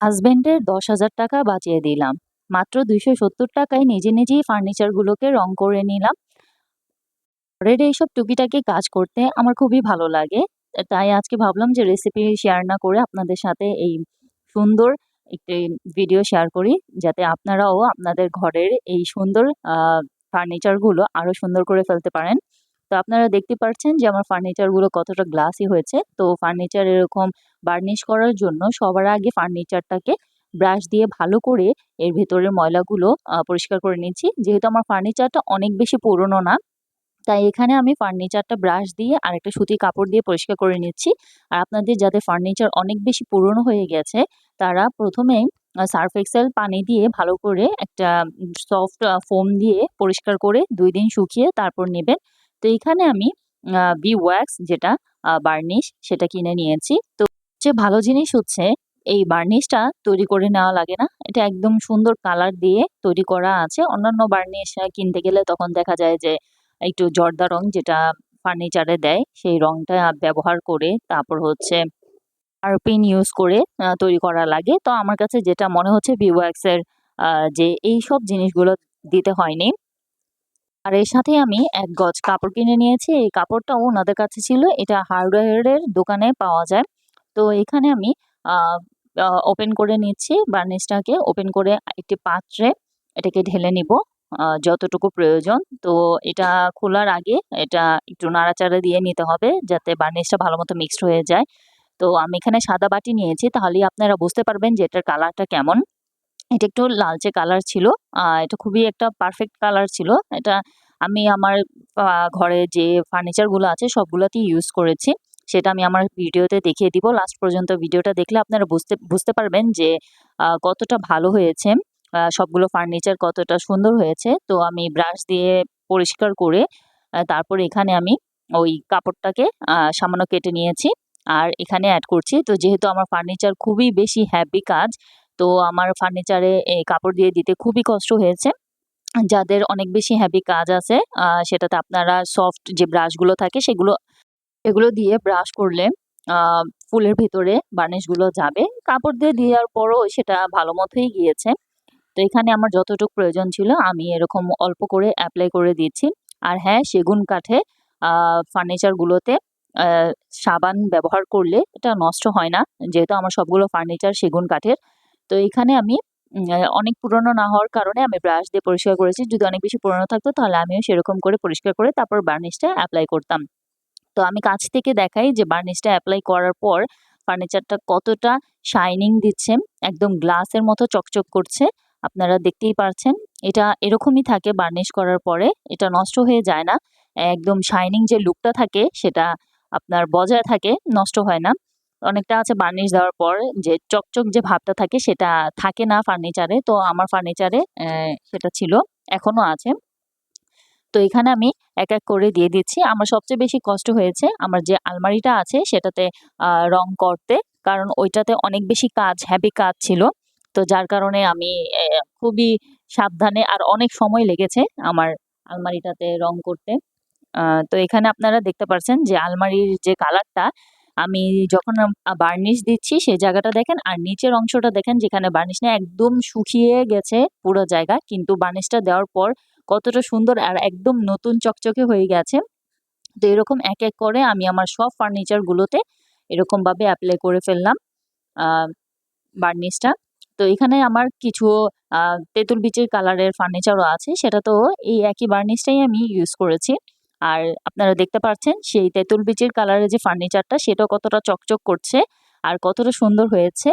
হাসব্যান্ডের দশ হাজার টাকা বাঁচিয়ে দিলাম। মাত্র দুইশো সত্তর টাকায় নিজে নিজেই ফার্নিচারগুলোকে রং করে নিলাম। ঘরের এইসব টুকিটাকি কাজ করতে আমার খুবই ভালো লাগে। তাই আজকে ভাবলাম যে রেসিপি শেয়ার না করে আপনাদের সাথে এই সুন্দর একটি ভিডিও শেয়ার করি, যাতে আপনারাও আপনাদের ঘরের এই সুন্দর ফার্নিচারগুলো আরও সুন্দর করে ফেলতে পারেন। তো আপনারা দেখতে পাচ্ছেন যে আমার ফার্নিচারগুলো কতটা গ্লাসি হয়েছে। তো ফার্নিচার এরকম বার্নিশ করার জন্য সবার আগে ফার্নিচারটাকে ব্রাশ দিয়ে ভালো করে এর ভেতরের ময়লাগুলো পরিষ্কার করে নিচ্ছি। যেহেতু আমার ফার্নিচারটা অনেক বেশি পুরনো না, তাই এখানে আমি ফার্নিচারটা ব্রাশ দিয়ে আর একটা সুতির কাপড় দিয়ে পরিষ্কার করে নিচ্ছি। আর আপনাদের যাদের ফার্নিচার অনেক বেশি পুরনো হয়ে গেছে, তারা প্রথমেই সার্ফ এক্সেল পানি দিয়ে ভালো করে একটা সফট ফোম দিয়ে পরিষ্কার করে দুই দিন শুকিয়ে তারপর নেবেন। তো এখানে আমি বি ওয়্যাক্স যেটা বার্নিশ সেটা কিনে নিয়েছি। তো যে ভালো জিনিস হচ্ছে, এই বার্নিশটা তৈরি করে নেওয়া লাগে না। এটা একদম সুন্দর কালার দিয়ে তৈরি করা আছে। অন্যান্য বার্নিশ কিনতে গেলে তখন দেখা যায় যে, একটু জর্দা রং যেটা ফার্নিচারে দেয়, সেই রংটা ব্যবহার করে তারপর হচ্ছে আর পিন ইউজ করে তৈরি করা লাগে। তো আমার কাছে যেটা মনে হচ্ছে ভিওয়াক্সের যে এই সব জিনিসগুলো দিতে হয়নি। আর এর সাথে আমি এক গজ কাপড় কিনে নিয়েছি। এই কাপড়টাও ওনাদের কাছে ছিল। এটা হার্ডওয়্যারের দোকানে পাওয়া যায়। তো এখানে আমি ওপেন করে নিচ্ছি। বার্নিশটাকে ওপেন করে একটি পাত্রে এটাকে ঢেলে নিব যতটুকু প্রয়োজন। তো এটা খোলার আগে এটা একটু নাড়াচাড়া দিয়ে নিতে হবে যাতে বার্নিশটা ভালো মতো মিক্সড হয়ে যায়। তো আমি এখানে সাদা বাটি নিয়েছি। তাহলেই আপনারা বুঝতে পারবেন যে এটার কালারটা কেমন। এটা একটু লালচে কালার ছিল এটা খুবই একটা পারফেক্ট কালার ছিল। এটা আমি আমার ঘরে যে ফার্নিচারগুলো আছে সবগুলোতেই ইউজ করেছি। সেটা আমি আমার ভিডিওতে দেখিয়ে দিব। লাস্ট পর্যন্ত ভিডিওটা দেখলে আপনারা বুঝতে বুঝতে পারবেন যে কতটা ভালো হয়েছে। সবগুলো ফার্নিচার কতটা সুন্দর হয়েছে। তো আমি ব্রাশ দিয়ে পরিষ্কার করে তারপর এখানে আমি ওই কাপড়টাকে সামান্য কেটে নিয়েছি। আর এখানে অ্যাড করছি। তো যেহেতু আমার ফার্নিচার খুবই বেশি হ্যাভি কাজ তো আমার ফার্নিচারে কাপড় দিয়ে দিতে খুবই কষ্ট হয়েছে। যাদের অনেক বেশি হ্যাভি কাজ আছে সেটাতে আপনারা সফট যে ব্রাশগুলো থাকে, সেগুলো এগুলো দিয়ে ব্রাশ করলে ফুলের ভিতরে বার্নিশগুলো যাবে। কাপড় দিয়ে দেওয়ার পরও সেটা ভালো মতোই গিয়েছে। তো এখানে আমার যতটুকু প্রয়োজন ছিল, আমি এরকম অল্প করে অ্যাপ্লাই করে দিচ্ছি আর হ্যাঁ সেগুন কাঠে ফার্নিচারগুলোতে সাবান ব্যবহার করলে এটা নষ্ট হয় না। যেহেতু আমার সবগুলো ফার্নিচার সেগুন কাঠের তো এখানে আমি অনেক পুরনো না হওয়ার কারণে আমি ব্রাশ দিয়ে পরিষ্কার করেছি। যদি অনেক বেশি পুরনো থাকতো তাহলে আমিও সেরকম করে পরিষ্কার করে তারপর বার্নিশটা অ্যাপ্লাই করতাম। তো আমি কাছ থেকে দেখাই যে বার্নিশটা অ্যাপ্লাই করার পর ফার্নিচারটা কতটা শাইনিং দিচ্ছে, একদম গ্লাসের মতো চকচক করছে, আপনারা দেখতেই পারছেন। এটা এরকমই থাকে বার্নিশ করার পরে, এটা নষ্ট হয়ে যায় না। একদম শাইনিং যে লুকটা থাকে সেটা আপনার বজায় থাকে, নষ্ট হয় না। অনেকটা আছে বার্নিশ দেওয়ার পর, যে চকচক যে ভাবটা থাকে সেটা থাকে না ফার্নিচারে তো আমার ফার্নিচারে সেটা ছিল এখনও আছে। তো এখানে আমি এক এক করে দিয়ে দিচ্ছি। আমার সবচেয়ে বেশি কষ্ট হয়েছে আমার যে আলমারিটা আছে সেটাতে রং করতে। কারণ ওইটাতে অনেক বেশি কাজ হ্যাভি কাজ ছিল। তো যার কারণে আমি খুবই সাবধানে আর অনেক সময় লেগেছে আমার আলমারিটাতে রং করতে। তো এখানে আপনারা দেখতে পাচ্ছেন যে আলমারির যে কালারটা আমি যখন বার্নিশ দিচ্ছি সেই জায়গাটা দেখেন, আর নিচের অংশটা দেখেন, যেখানে বার্নিশ না একদম শুকিয়ে গেছে পুরো জায়গা। কিন্তু বার্নিশটা দেওয়ার পর কতটা সুন্দর আর একদম নতুন চকচকে হয়ে গেছে। তো এরকম এক এক করে আমি আমার সব ফার্নিচারগুলোতে এরকমভাবে অ্যাপ্লাই করে ফেললাম বার্নিশটা তো এখানে আমার কিছু তেঁতুল বিচের কালারের ফার্নিচারও আছে সেটা তো এই একই বার্নিশটাই আমি ইউজ করেছি। আর আপনারা দেখতে পাচ্ছেন সেই তেঁতুল বীজের কালারের যে ফার্নিচারটা সেটাও কতটা চকচক করছে আর কতটা সুন্দর হয়েছে।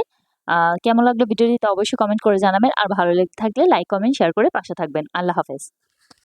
কেমন লাগল ভিডিওটি তা অবশ্যই কমেন্ট করে জানাবেন। আর ভালো লেগে থাকলে লাইক কমেন্ট শেয়ার করে পাশে থাকবেন। আল্লাহ হাফেজ।